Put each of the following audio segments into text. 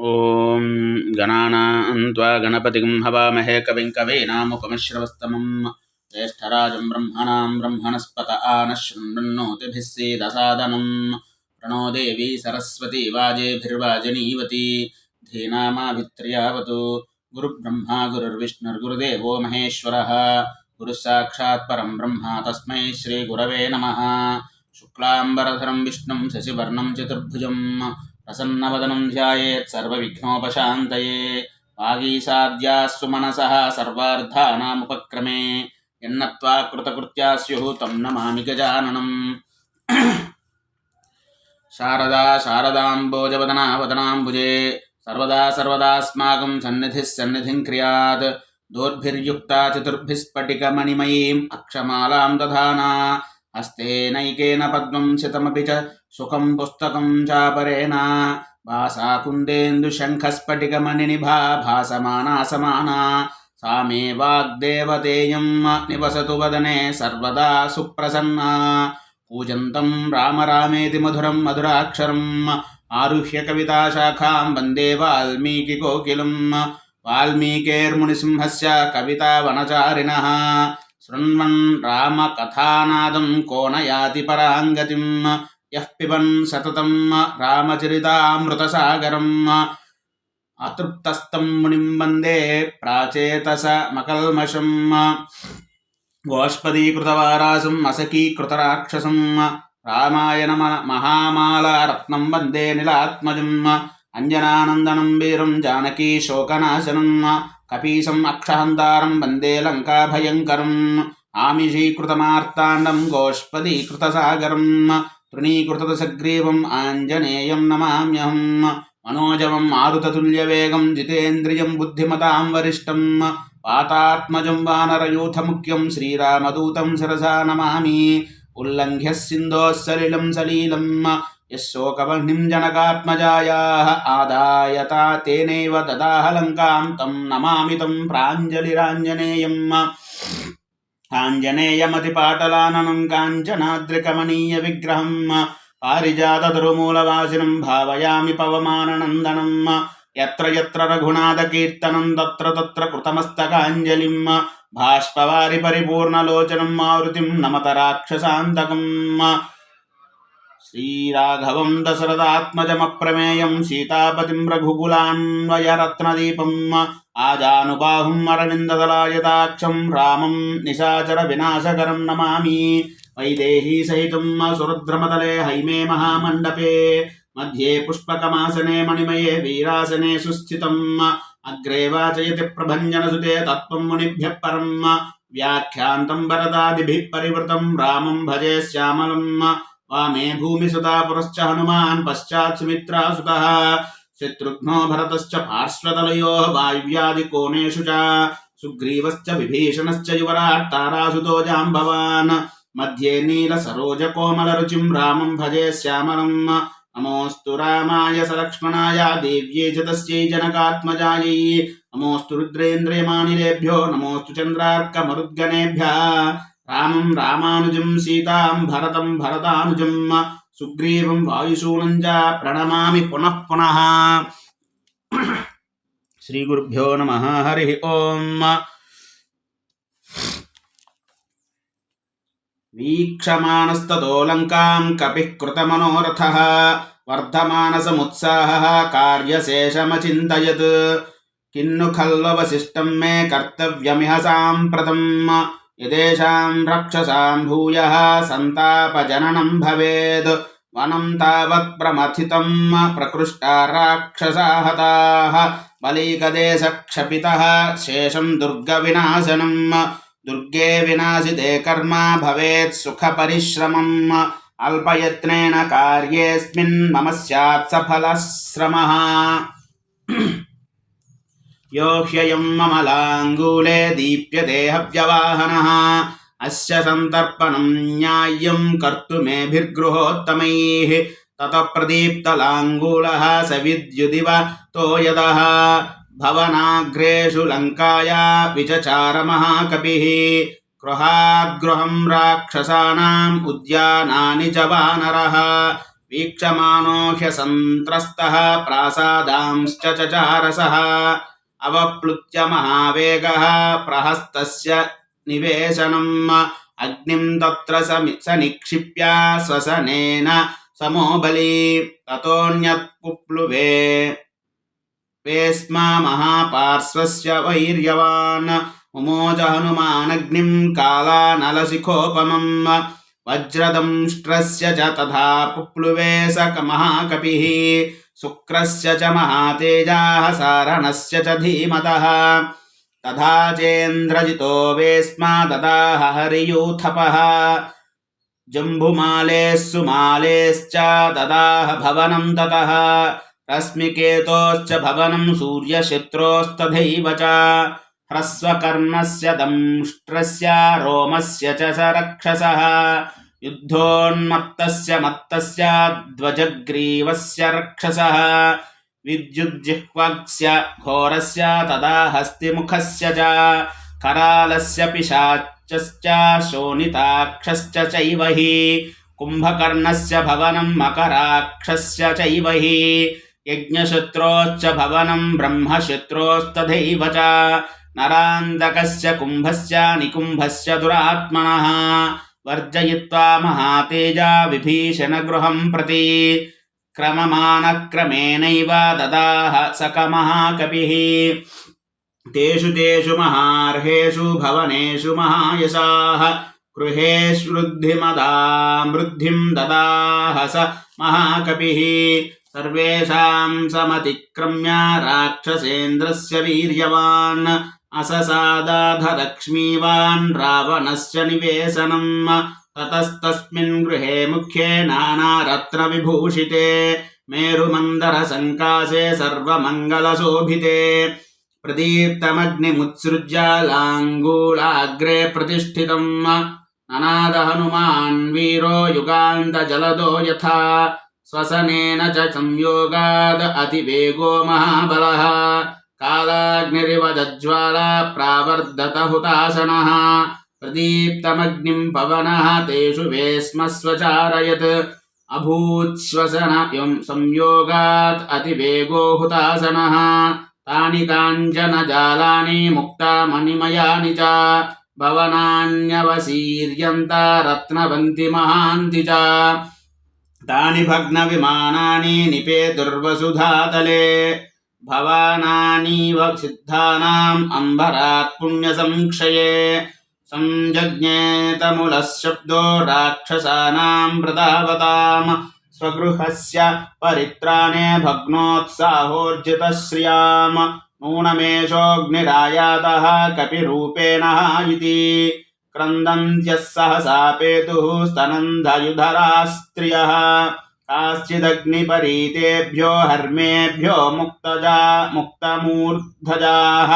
ఓం గణానాన్వా గణపతిం హవామహే కవిం కవీనాముపమిశ్రవస్తమం. జ్యేష్ఠరాజం బ్రహ్మణాం బ్రహ్మణస్పత ఆనశృణ్ణోతిభిः సీదసాదనం. ప్రణో దేవీ సరస్వతి వాజేభిర్వాజనీవతి ధీనామాభిత్ర్యావతు గురుబ్రహ్మా గురుర్విష్ణుర్గురుదేవో మహేశ్వర. గురుసాక్షాత్ పరం బ్రహ్మ తస్మై శ్రీగురవే నమ. శుక్లాంబరధరం విష్ణుం శశివర్ణం చతుర్భుజం. ప్రసన్నవదనం ధ్యాయేత్ సర్వవిఘ్నోపశాంతయే వాగీసాద్యాస్సు మనస సర్వార్థానాముపక్రమే ఎన్నత్వా కృతకృత్యా స్యు తం నమామి గజాననం శారదా శారదాంబోజవదనా వదనాంబుజే సర్వదా సర్వదాస్మాకం సన్నిధి సన్నిధిం క్రియాత్ దోర్భిర్యుక్త చతుర్భిస్ఫటికమణిమయీం అక్షమాలాం దధానా హస్తేనైకేన పద్మం శతమపి చ సుఖం పుస్తకం చాపరేనా భాసాకుందేందు శంఖస్ఫటికమణి భాసమానా సమానా సామే వాగ్దేవతేయం నివసతు వదనే సర్వదా సుప్రసన్నా కూజంతం రామరామేతి మధురం మధురాక్షరం ఆరుహ్య కవితాశాఖాం వందే వాల్మీకి కోకిలం వాల్మీకేర్మునిసింహస్య కవితావనచారిణ శృణ్వన్ రామకథానాదం కోణయాతి పరాంగతిం యిబన్ పిబన్ సతతం రామచరితామృతసాగరం అతృప్తస్థం మునిం వందే ప్రాచేతస మకల్మషం గోష్పదీకృతవారాసం అసకీకృతరాక్షసం రామాయణ మహామాల రత్నం వందే నిలాత్మజం అంజనానందనం వీరం జానకీశోకనాశనం కపీసం అక్షహంతారం వందే లంకాభయంకరం ఆమిషీకృతమార్తాండం గోష్పదీకృతసాగరం తృణీకృతదశగ్రీవం ఆంజనేయం నమామ్యహం మనోజవం మారుతతుల్యవేగం జితేంద్రియం బుద్ధిమతాం వరిష్టం పాతాత్మజం వానరయూథముఖ్యం శ్రీరామదూతం శిరసా నమామి ఉల్లంఘ్య సింధోः సలిలం సలీలం యశోకవహ్నిం జనకాత్మజాయా ఆదాయ తేనైవ దదాహలంకాం తం నమామి తం ప్రాంజలిరాంజనేయం కాంజనేయమతి ఆంజనేయమతిపాటలాననం కాంచనాద్రికమనీయ విగ్రహం పారిజాత తిరుమూలవాసినం భావయామి పవమానందనం ఎత్ర ఎత్ర రఘునాథ కీర్తనం తత్ర తత్ర కృతమస్తకాంజలిం బాష్పవారి పరిపూర్ణలోచనం మారుతిం నమత రాక్షసాంతకం. नमत राक्षसान्तकम् श्रीराघवं दशरथात्मजमप्रमेयं सीतापतिं रघुकुलान्वयरत्नदीपम् आजानुबाहुम् अरविन्ददलायताक्षं रामं निशाचरविनाशकरं नमामि वैदेहीसहितं सुरुद्रमतले हैमे महामण्डपे मध्ये पुष्पकमासने मणिमये वीरासने सुस्थितम् अग्रे वाचयति प्रभञ्जनसुते तत्त्वं मुनिभ्यः परम् व्याख्यान्तं वरदादिभिः परिवृतं रामं भजे श्यामलम् वामे भूमिसुता पुरश्च हनुमान् पश्चात् सुमित्रासुतः शत्रुघ्नो भरतश्च पार्श्वतलयोः वायव्यादिकोणेषु च सुग्रीवश्च विभीषणश्च युवराट् तारासुतो जाम्बवान् मध्ये नीलसरोजकोमलरुचिं रामं भजे श्यामलम् नमोऽस्तु रामाय सलक्ष्मणाय देव्ये च तस्यै जनकात्मजायै नमोऽस्तु रुद्रेन्द्रियमानिलेभ्यो नमोऽस्तु चन्द्रार्कमरुद्गणेभ्यः रामं रामानुजं सीतां भरतं भरतानुजं सुग्रीवं वायुसूनं च प्रणमामि पुनः पुनः श्रीगुरुभ्यो नमः हरिः ओम् वीक्षमाणस्ततो लङ्कां कपिः कृतमनोरथः वर्धमानसमुत्साहः कार्यशेषमचिन्तयत् किन्नु खल्ववशिष्टं मे कर्तव्यमिह साम्प्रतम् यदेषां रक्षसां भूयः सन्तापजननं भवेद् वनं तावत् प्रमथितं प्रकृष्टा राक्षसा हताः बलीकदेशक्षपितः शेषं दुर्गविनाशनम् दुर्गे विनाशिते कर्म भवेत् सुखपरिश्रमम् अल्पयत्नेन कार्येऽस्मिन् मम स्यात् सफलः श्रमः यो ह्ययं ममलाङ्गूले दीप्यते हव्यवाहनः अस्य सन्तर्पणं न्याय्यं कर्तुमेभिर्गृहोत्तमैः। ततः प्रदीप्तलाङ्गूलः स विद्युदिव तोयदः भवनाग्रेषु लङ्काया विचचारमहाकपिः। गृहाद्गृहं राक्षसानाम् उद्यानानि च वानरः। वीक्षमाणो ह्यसन्त्रस्तः प्रासादांश्च चचारसः। అవప్లుత్య మహావేగ ప్రహస్తస్య నివేశనం అగ్నిం తత్ర స నిక్షిప్య శ్వసనేన సమోబలి తతోన్యత్పుప్లువే. వేస్మ మహాపార్శ్వస్య వైర్యవాన్ ముమోజ హనుమానగ్నిం కాళానలశిఖోపమం వజ్రదంష్ట్రస్య చ తథా పుప్లువే స మహాకపిః शुक्रस्य च महातेजाः सारणस्य च धीमतः। तथा चेन्द्रजितो वेस्मा ददाह हरियूथपः। जम्बुमालेः सुमालेश्च ददाह भवनं ततः। रश्मिकेतोश्च भवनं सूर्यशत्रोस्तथैव च। ह्रस्वकर्णस्य दंष्ट्रस्य रोमस्य च स रक्षसः। युद्धोन्मत्तस्य मत्तस्य ध्वजग्रीवस्य रक्षसः विद्युज्जिह्वस्य घोरस्य तदा हस्तिमुखस्य च, करालस्य पिशाचश्च शोणिताक्षश्च चैव हि, कुम्भकर्णस्य भवनं मकराक्षस्य चैव हि, यज्ञशत्रोश्च भवनं ब्रह्मशत्रोस्तथैव च नरान्तकस्य कुम्भस्य निकुम्भस्य दुरात्मनः। वर्जयित्वा महातेजा विभीषणगृहं प्रति क्रममानक्रमेणैव ददाह सकमहाकपिः तेषु तेषु महार्हेषु भवनेषु महायशाः गृहेष्वृद्धिमदां वृद्धिं ददाह स महाकपिः सर्वेषां समतिक्रम्य राक्षसेन्द्रस्य वीर्यवान् अससादाधलक्ष्मीवान् रावणस्य निवेशनम् ततस्तस्मिन् गृहे मुख्ये नानारत्नविभूषिते मेरुमन्दरसङ्कासे सर्वमङ्गलशोभिते प्रदीप्तमग्निमुत्सृज्य लाङ्गूलाग्रे प्रतिष्ठितम् ननाद हनुमान् वीरो युगान्तजलदो यथा स्वसनेन च संयोगाद् अतिवेगो महाबलः कालाग्निरिव ज्वाला प्रावर्धत हुतासनः प्रदीप्तमग्निं पवनः तेषु वेस्मस्वचारयत् अभूच्छ्वसन संयोगात् अतिवेगो हुतासनः तानि काञ्चनजालानि मुक्तामणिमयानि च भवनान्यवसीर्यन्त रत्नवन्ति महान्ति च तानि भग्नविमानानि निपेतुर्वसुधातले भवानानीव सिद्धानाम् अम्बरात् पुण्यसंक्षये। सञ्जज्ञेतमुलः शब्दो राक्षसानाम् प्रदावताम्। स्वगृहस्य परित्राणे भग्नोत्साहोर्जितश्रियाम्। नूनमेषोऽग्निरायातः कपिरूपेण इति। क्रन्दन्त्यः सहसा पेतुः स्तनन्दयुधरा स्त्रियः काश्चिदग्निपरीतेभ्यो हर्मेभ्यो मुक्तजा मुक्तमूर्धजाः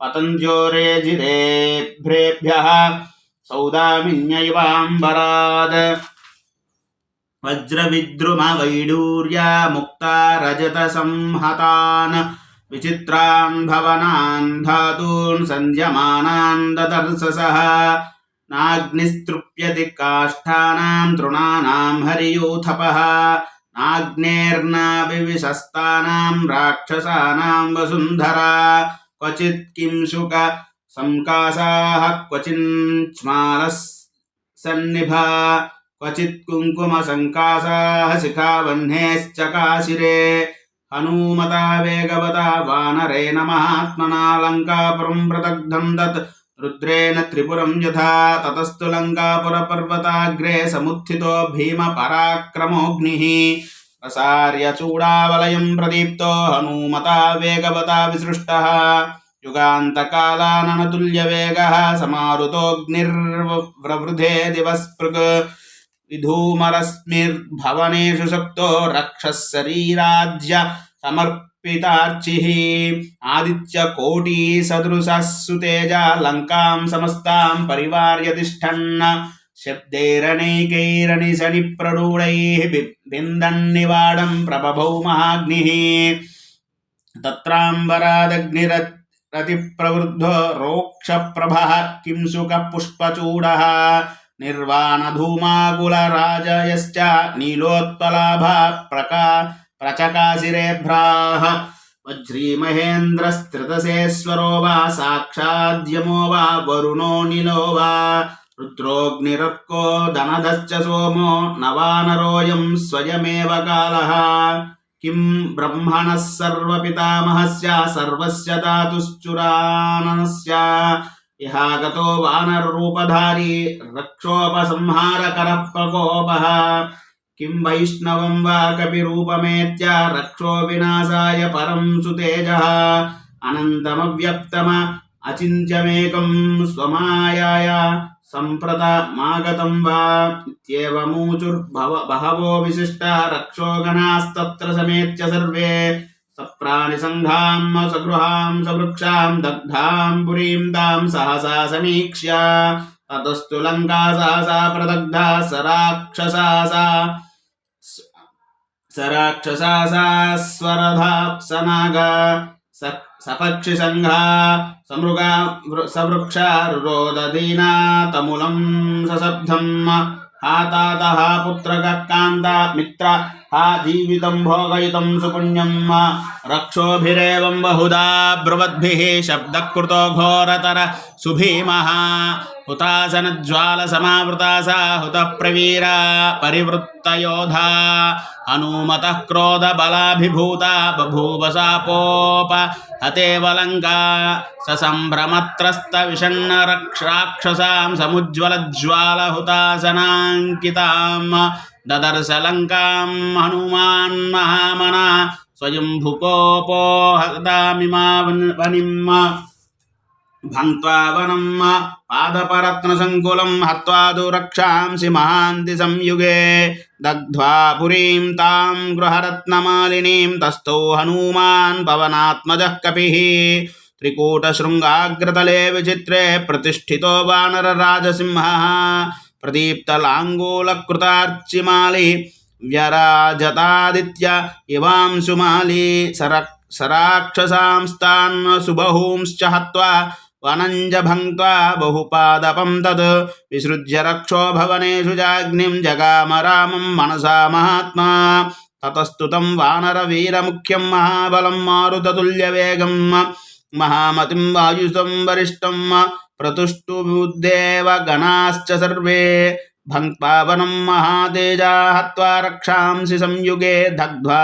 पतञ्जोरेजिरेभ्रेभ्यः सौदामिन्यैवाम्बरात् वज्रविद्रुमवैडूर्या मुक्ता रजतसंहतान् विचित्रान् भवनान् धातून् सन्ध्यमानान् ददर्शसः నాగ్నిస్తృప్యతి కాష్టానాం తృణానాం హరియూథపః నాగ్నేర్నావివిశస్తానాం రాక్షసానాం వసుంధరా క్వచిత్ కింశుక సంకాసాః క్వచిన్మాలస్ సన్నిభా క్వచిత్ కుంకుమ సంకాసాః శిఖావహ్నేశ్చకాశిరే హనూమతా వేగవతా వానరేణ మహాత్మనా లంకాపురం ప్రదగ్ధం దత్ रुद्रेण त्रिपुरं यथा ततस्तु लङ्कापुरपर्वताग्रे समुत्थितो भीमपराक्रमोऽग्निः प्रसार्य चूडावलयं प्रदीप्तो हनूमता वेगवता विसृष्टः युगान्तकालाननतुल्यवेगः समारुतोऽग्निर्वृधे दिवस्पृक् विधूमरश्मिर्भवनेषु शक्तो रक्षः शरीराज्य సమర్పితార్చిః. ఆదిత్యకోటీ సదృశస్సుతేజ లంకాం సమస్తాం పరివార్య తిష్టన్న శబ్దైరనైకైరని శని ప్రడూఢైః బిందన్నివాడం ప్రభభౌ మహాగ్నిః. తత్రాంబరాదగ్నిరత్ రతిప్రవృద్ధో రోక్షప్రభः పుష్పచూడः నిర్వాణధూమాకులరాజయశ్च నీలోత్పలాభ ప్రకా प्रचकाशिरेभ्राः वज्रीमहेन्द्रस्त्रितसेश्वरो वा साक्षाद्यमो वा वरुणो निलो वा रुद्रोऽग्निरर्को दनदश्च सोमो नवानरोऽयं स्वयमेव कालः किं ब्रह्मणः सर्वपितामहस्य सर्वस्य धातुश्चुराननस्य इहागतो वानररूपधारी रक्षोपसंहारकरः प्रकोपः किं वैष्णवं वा कपिरूपमेत्य रक्षो विनाशाय परं सुतेजः अनन्तमव्यक्तम अचिन्त्यमेकं स्वमायाय सम्प्रतमागतं वा इत्येवमूचुर्भव बहवो विशिष्टा रक्षो गणास्तत्र समेत्य सर्वे सप्राणिसङ्घां सगृहां सवृक्षां दग्धां पुरीं तां सहसा समीक्ष्य ततस्तु लङ्का सहसा प्रदग्धा स राक्षसा సరాక్షసాస్వరధాప్సనాగా సపక్షి సంఘా సమృగా సవృక్షారురోదీనా తములం సశబ్దం ఆతాత పుత్రకాంత మిత్ర आजीवित भोगयुत सुपुण्यम रक्षोभिरेवं बहुधा शब्द कृत घोरतर सुभीमः। हुतासनज्वालसमावृता सा हुत प्रवीरा परिवृत्त योधा हनुमत क्रोध बलाभिभूता बभूव सापोप हते वलंका स सम्भ्रमत्रस्तविषण्णरक्षाक्षसां समुज्ज्वलज्ज्वालहुतासनाङ्किताम्। समुज्ज्वलज्वालहुतासनाङ्कितां ददर्श लङ्कां हनुमान् महामना स्वयं भुकोपो हतामिमा वनिम् भङ्क्त्वा वनं पादपरत्नसङ्कुलं हत्वा तु रक्षांसि महान्ति संयुगे। दग्ध्वा पुरीं तां गृहरत्नमालिनीं तस्थौ हनूमान् पवनात्मजः कपिः। त्रिकूटशृङ्गाग्रतले विचित्रे प्रतिष्ठितो वानरराजसिंहः। ప్రదీప్తలాంగూలకృతార్చిమాలి వ్యరాజతాదిత్య ఇవాంశుమాలి సర సరాక్షసాంస్తాన్ సుబహూంశ్చ హత్వా వనంజ భంక్వా బహుపాదపం తత్ విసృజ్య రక్షోభవనేషు జాగ్నిం జగామ రామం మనసా మహాత్మా తతస్తుతం వానరవీరముఖ్యం మహాబలం మారుతతుల్యవేగం మహామతిం వాయుసం వరిష్టం प्रतुष्टुबुद्धेव गणाश्च सर्वे। भङ्क्त्वा महातेजा हत्वा रक्षांसि संयुगे दग्ध्वा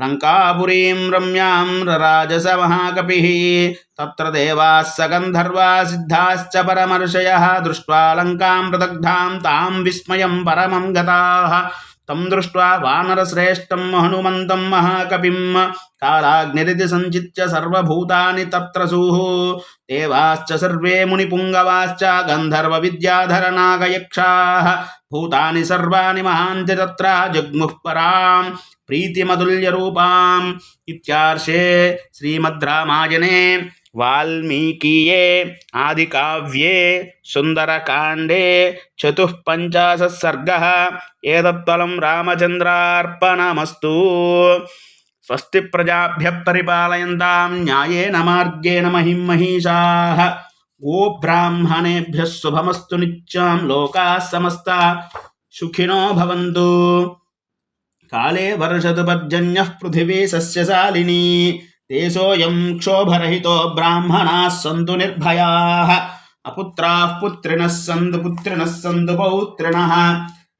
लङ्कापुरीं रम्यां रराजस महाकपिः। तत्र देवाः स गन्धर्वा सिद्धाश्च परमर्षयः। दृष्ट्वा लङ्कां प्रदग्धां तां विस्मयं परमं गताः। तं दृष्ट्वा वानरश्रेष्ठं हनुमन्तं महाकपिं। कालाग्निरिति सञ्चित्य सर्वभूतानि तत्र सुः। देवाश्च सर्वे मुनिपुङ्गवाश्च गन्धर्वविद्याधरनागयक्षाः भूतानि सर्वाणि महान्ति तत्र जग्मुः परां प्रीतिमतुल्यरूपाम् इत्यार्षे श्रीमद्रामायणे वाल्मीकीये आदिकाव्ये सुन्दरकाण्डे चतुःपञ्चाशः सर्गः एतत्फलं रामचन्द्रार्पणमस्तु స్వస్తి ప్రజాభ్య పరిపాలయంతాం న్యాయేన మార్గేణ మహిం మహిషాః. గోబ్రాహ్మణేభ్య శుభమస్తు నిత్యం లోకా సమస్త సుఖినో భవంతు. కాళే వర్షదు పర్జన్య పృథివీ సస్యశాలిని దేశోయం క్షోభరహితో బ్రాహ్మణాः సంతు నిర్భయాः. అపుత్రాః పుత్రిణः సందు పుత్రిణः సందు పౌత్రిణः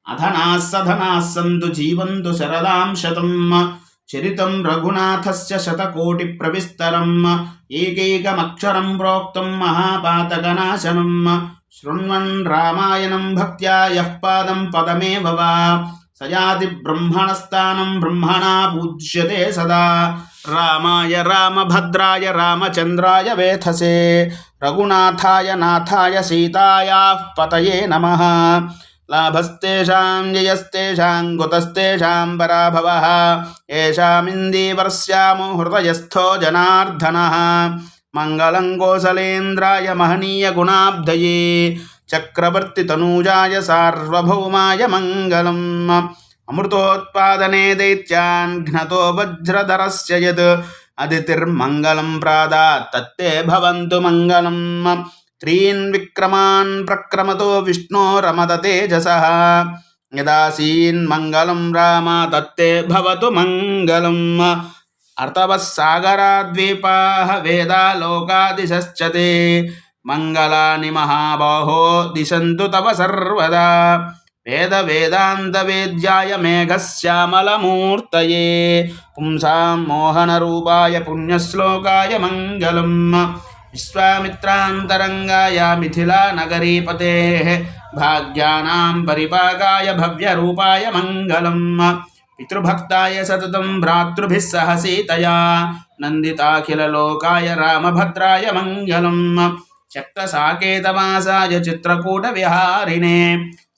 అధనాः సధనాः సందు జీవంతు శరదాం శతम् చరితం రఘునాథస్య శతకోటి ప్రవిస్తరం ఏకైకమక్షరం ప్రోక్తం మహాపాతకనాశనం. శృణ్వన్ రామాయణం భక్త్యా యః పాదం పదమే వా. సయాతి బ్రహ్మణస్థానం బ్రహ్మణా పూజ్యతే సదా. రామాయ రామభద్రాయ రామచంద్రాయ వేధసే. రఘునాథాయ నాథాయ సీతాయాః పతయే నమః. లాభస్తేషాం జయస్తేషాం గుతస్తేషాం పరాభవ. ఏషామిందీవర్శ్యాము హృదయస్థో జనార్దన. మంగళం కోసలేంద్రాయ మహనీయ గుణాబ్ధయే. చక్రవర్తి తనూజాయ సార్వభౌమాయ మంగళం. అమృతోత్పాదనే దైత్యాన్ ఘ్నతో వజ్రధరస్య యత్. అదితిర్మంగళం ప్రాదా తత్తే భవంతు మంగళం. त्रीन् विक्रमान् प्रक्रमतो विष्णोरमदतेजसः यदासीन्मङ्गलं राम तत्ते भवतु मङ्गलम् अर्थवः सागराद्वीपाः वेदालोकादिशश्च ते मङ्गलानि महाबाहो दिशन्तु तव सर्वदा वेदवेदान्तवेद्याय मेघश्यामलमूर्तये पुंसां मोहनरूपाय पुण्यश्लोकाय मङ्गलम् विश्वामित्रान्तरङ्गाय मिथिलानगरीपतेः भाग्यानां परिपाकाय भव्यरूपाय मङ्गलम् पितृभक्ताय सततं भ्रातृभिः सह सीतया नन्दिताखिललोकाय रामभद्राय मङ्गलम् शक्तसाकेतमासाय चित्रकूटविहारिणे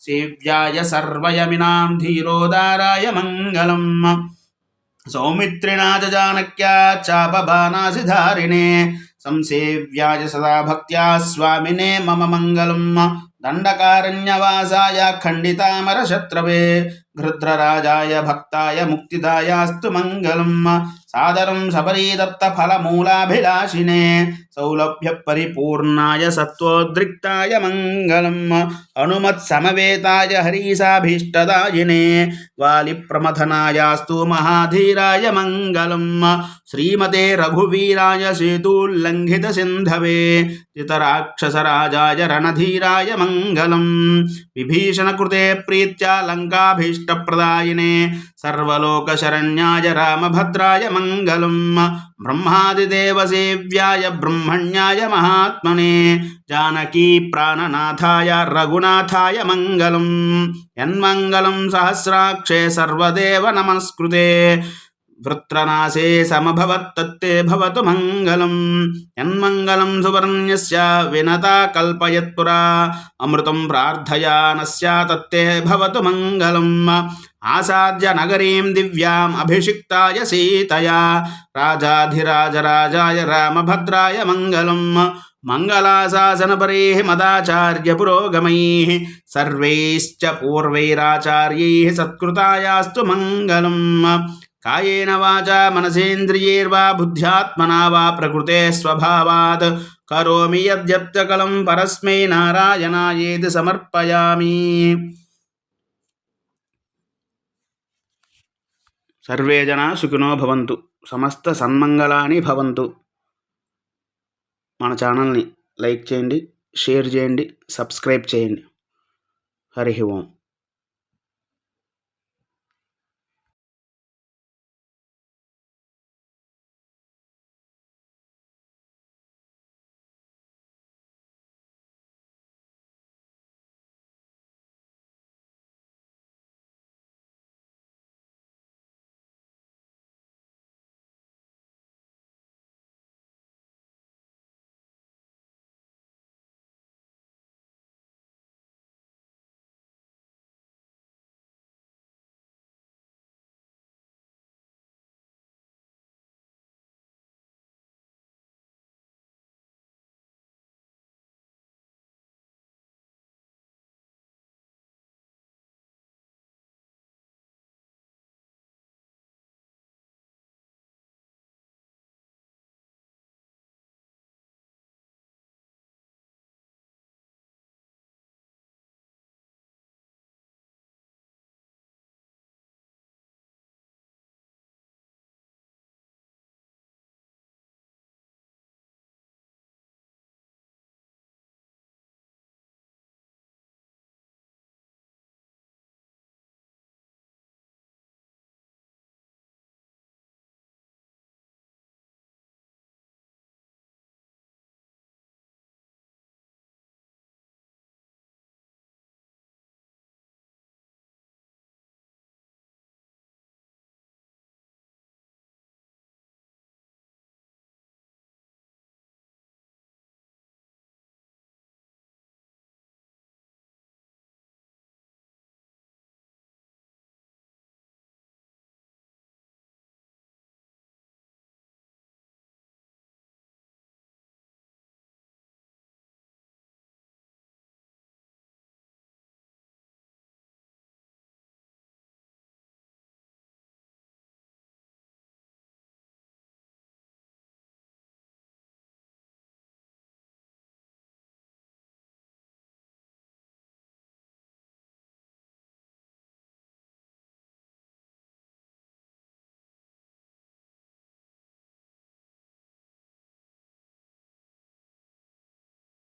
सेव्याय सर्वयमिनां धीरोदाराय मङ्गलम् सौमित्रिणा च जानक्या సంసేవ్యాయ సదా భక్త్యా స్వామినే మమ మంగళం. దండకారణ్యవాసాయ ఖండితామర శత్రవే. గృద్రరాజాయ భక్తాయ ముక్తిదాయాస్తు మంగళం. సాదరం శబరీదత్తఫలమూలాభిలాషినే. సౌలభ్యపరిపూర్ణాయ సత్వోద్రిక్తాయ మంగళం. అనుమత్సమవేతాయ హరీసాభీష్టదాయినే వాలిప్రమథనాయాస్తు మహాధీరాయ మంగళం. శ్రీమతే రఘువీరాయ సేతూల్లంఘిత సింధవే చితరాక్షసరాజాయ రణధీరాయ మంగళం. విభీషణకృతే ప్రీత్యా లంకాభీష్టప్రదాయినే. సర్వలోకశరణ్యాయ రామభద్రాయ మంగళం మంగళం బ్రహ్మాదిదేవసేవ్యాయ బ్రహ్మణ్యాయ మహాత్మనే జానకీ ప్రాణనాథాయ రఘునాథాయ మంగళం. యన్మంగళం సహస్రాక్షే సర్వదేవ నమస్కృతే. వృత్రనాశే సమభవత్తే భవతు మంగళం. యన్మంగళం సువర్ణ్యస్ వినత కల్పయత్పురా. అమృతం ప్రార్థయానస్య తత్తే భవతు మంగళం. ఆసాద్య నగరీం దివ్యాం అభిషిక్తాయ సీతయా. రాజాధిరాజరాజాయ రామభద్రాయ మంగళం. మంగళాశాసన పరే మదాచార్య పురోగమై. సర్వైశ్చ పూర్వైరాచార్యై సత్కృతాయాస్తు మంగళం. కాయేన వాచ మనసేంద్రియైర్వా బుద్ధ్యాత్మనా వా ప్రకృతే స్వభావాత్. కరోమి యద్యప్తకలం పరస్మై నారాయణాయేది సమర్పయామి. సర్వే జనా సుఖినో భవంతు. సమస్త సన్మంగళాని భవంతు. మన ఛానల్ని లైక్ చేయండి షేర్ చేయండి సబ్స్క్రైబ్ చేయండి. హరి ఓం.